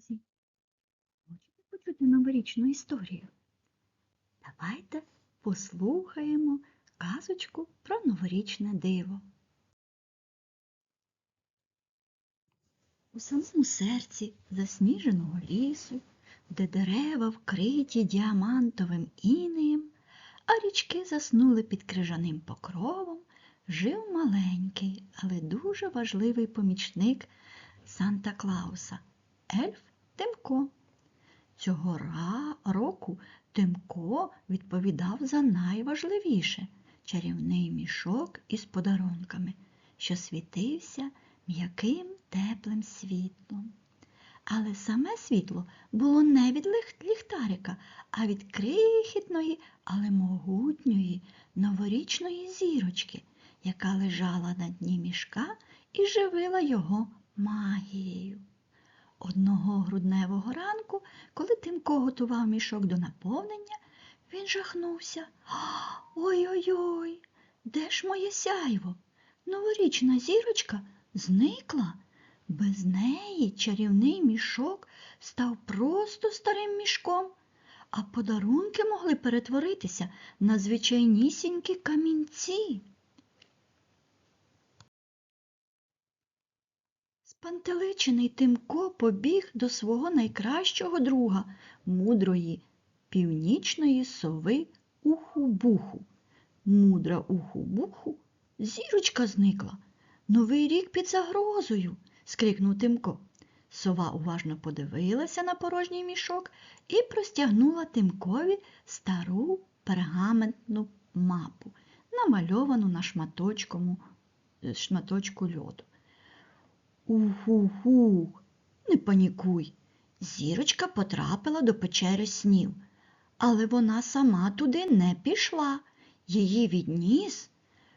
Друзі, хочете почути новорічну історію? Давайте послухаємо казочку про новорічне диво. У самому серці засніженого лісу, де дерева вкриті діамантовим інеєм, а річки заснули під крижаним покровом, жив маленький, але дуже важливий помічник Санта Клауса ельф Тимко. Цього року Тимко відповідав за найважливіше чарівний мішок із подарунками, що світився м'яким теплим світлом. Але саме світло було не від ліхтарика, а від крихітної, але могутньої новорічної зірочки, яка лежала на дні мішка і живила його магією. Одного грудневого ранку, коли Тимко готував мішок до наповнення, він жахнувся. Ой-ой-ой, де ж моє сяйво? Новорічна зірочка зникла. Без неї чарівний мішок став просто старим мішком, а подарунки могли перетворитися на звичайнісінькі камінці. Спантеличений Тимко побіг до свого найкращого друга, мудрої північної сови Уху-Буху. Мудра Уху-Буху, зірочка зникла. Новий рік під загрозою, скрикнув Тимко. Сова уважно подивилася на порожній мішок і простягнула Тимкові стару пергаментну мапу, намальовану на шматочку льоду. Ух-ух-ух, не панікуй. Зірочка потрапила до печери снів, але вона сама туди не пішла. Її відніс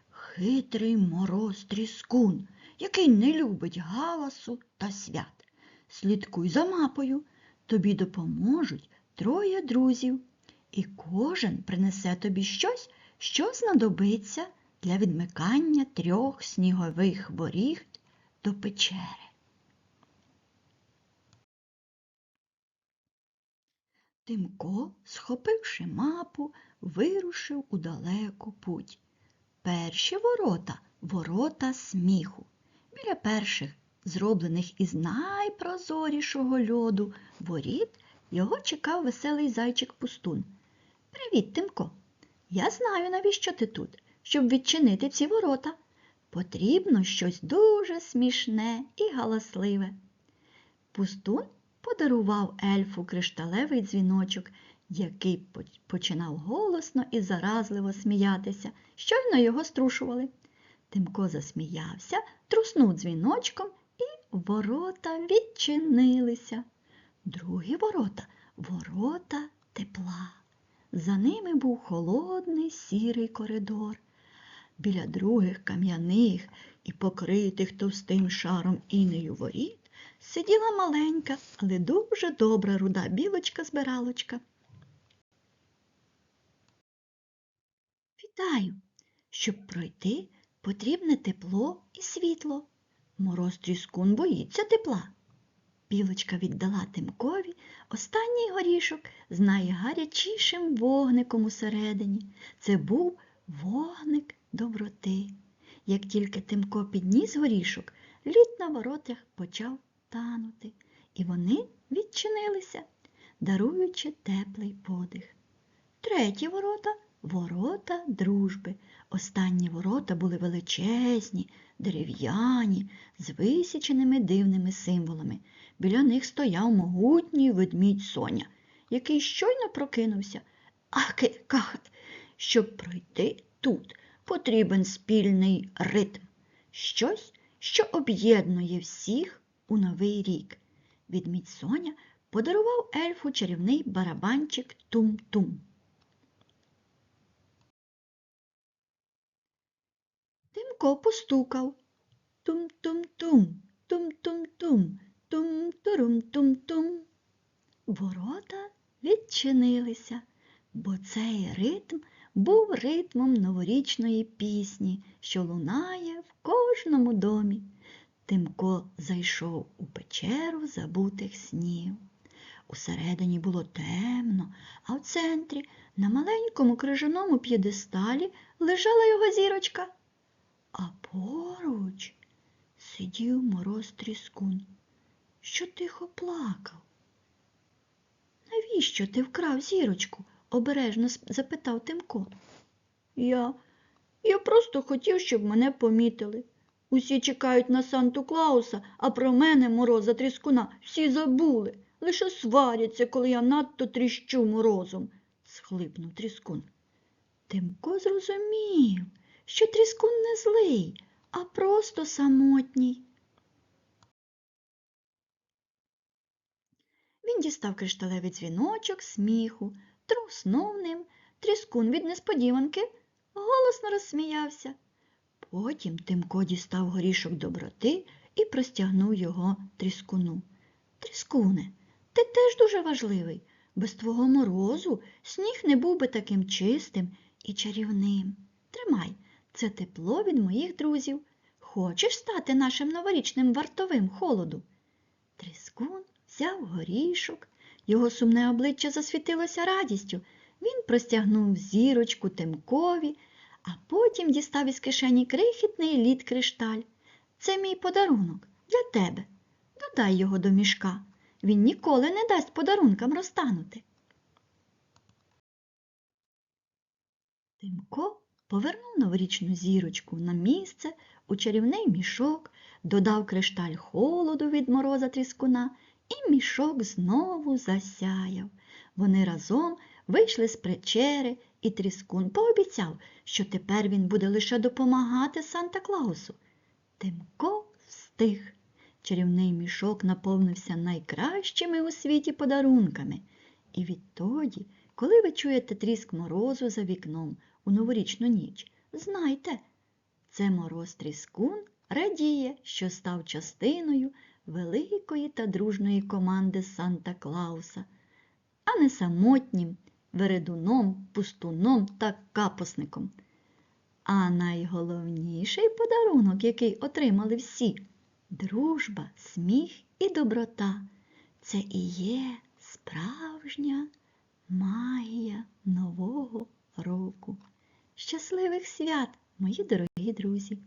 хитрий мороз тріскун, який не любить галасу та свят. Слідкуй за мапою, тобі допоможуть троє друзів, і кожен принесе тобі щось, що знадобиться для відмикання трьох снігових воріг до печери. Тимко, схопивши мапу, вирушив у далеку путь. Перші ворота ворота сміху. Біля перших, зроблених із найпрозорішого льоду воріт, його чекав веселий зайчик пустун. Привіт, Тимко. Я знаю, навіщо ти тут, щоб відчинити ці ворота. Потрібно щось дуже смішне і галасливе. Пустун подарував ельфу кришталевий дзвіночок, який починав голосно і заразливо сміятися. Щойно його струшували. Тимко засміявся, труснув дзвіночком, і ворота відчинилися. Другі ворота ворота тепла. За ними був холодний сірий коридор. Біля других кам'яних і покритих товстим шаром інею воріт сиділа маленька, але дуже добра руда білочка-збиралочка. Вітаю! Щоб пройти, потрібне тепло і світло. Мороз тріскун боїться тепла. Білочка віддала Тимкові останній горішок з найгарячішим вогником усередині. Це був вогник доброти. Як тільки Тимко підніс горішок, лід на воротах почав танути, і вони відчинилися, даруючи теплий подих. Треті ворота ворота дружби. Останні ворота були величезні, дерев'яні, з висіченими дивними символами. Біля них стояв могутній ведмідь Соня, який щойно прокинувся. Ахи, кахи, щоб пройти тут, потрібен спільний ритм, щось, що об'єднує всіх у новий рік. Відмідь Соня подарував ельфу чарівний барабанчик Тум-Тум. Тимко постукав. Тум-тум-тум, тум-тум-тум, тум-турум-тум-тум. Ворота відчинилися, бо цей ритм був ритмом новорічної пісні, що лунає в кожному домі. Тимко зайшов у печеру забутих снів. Усередині було темно, а в центрі на маленькому крижаному п'єдесталі лежала його зірочка. А поруч сидів мороз тріскун, що тихо плакав. Навіщо ти вкрав зірочку? Обережно запитав Тимко. Я. Я просто хотів, щоб мене помітили. Усі чекають на Санту Клауса, а про мене, мороза тріскуна, всі забули. Лише сваряться, коли я надто тріщу морозом, схлипнув тріскун. Тимко зрозумів, що тріскун не злий, а просто самотній. Він дістав кришталевий дзвіночок сміху, труснув ним, тріскун від несподіванки голосно розсміявся. Потім Тимко дістав горішок доброти і простягнув його тріскуну. Тріскуне, ти теж дуже важливий. Без твого морозу сніг не був би таким чистим і чарівним. Тримай, це тепло від моїх друзів. Хочеш стати нашим новорічним вартовим холоду? Тріскун взяв горішок, його сумне обличчя засвітилося радістю. Він простягнув зірочку Тимкові, а потім дістав із кишені крихітний лід кришталь. Це мій подарунок для тебе. Додай його до мішка. Він ніколи не дасть подарункам розтанути. Тимко повернув новорічну зірочку на місце у чарівний мішок, додав кришталь холоду від мороза тріскуна, і мішок знову засяяв. Вони разом вийшли з печери, і тріскун пообіцяв, що тепер він буде лише допомагати Санта Клаусу. Тимко встиг. Чарівний мішок наповнився найкращими у світі подарунками. І відтоді, коли ви чуєте тріск морозу за вікном у новорічну ніч, знайте, це мороз тріскун радіє, що став частиною великої та дружної команди Санта Клауса, а не самотнім вередуном, пустуном та капосником. А найголовніший подарунок, який отримали всі дружба, сміх і доброта. Це і є справжня магія Нового року. Щасливих свят, мої дорогі друзі!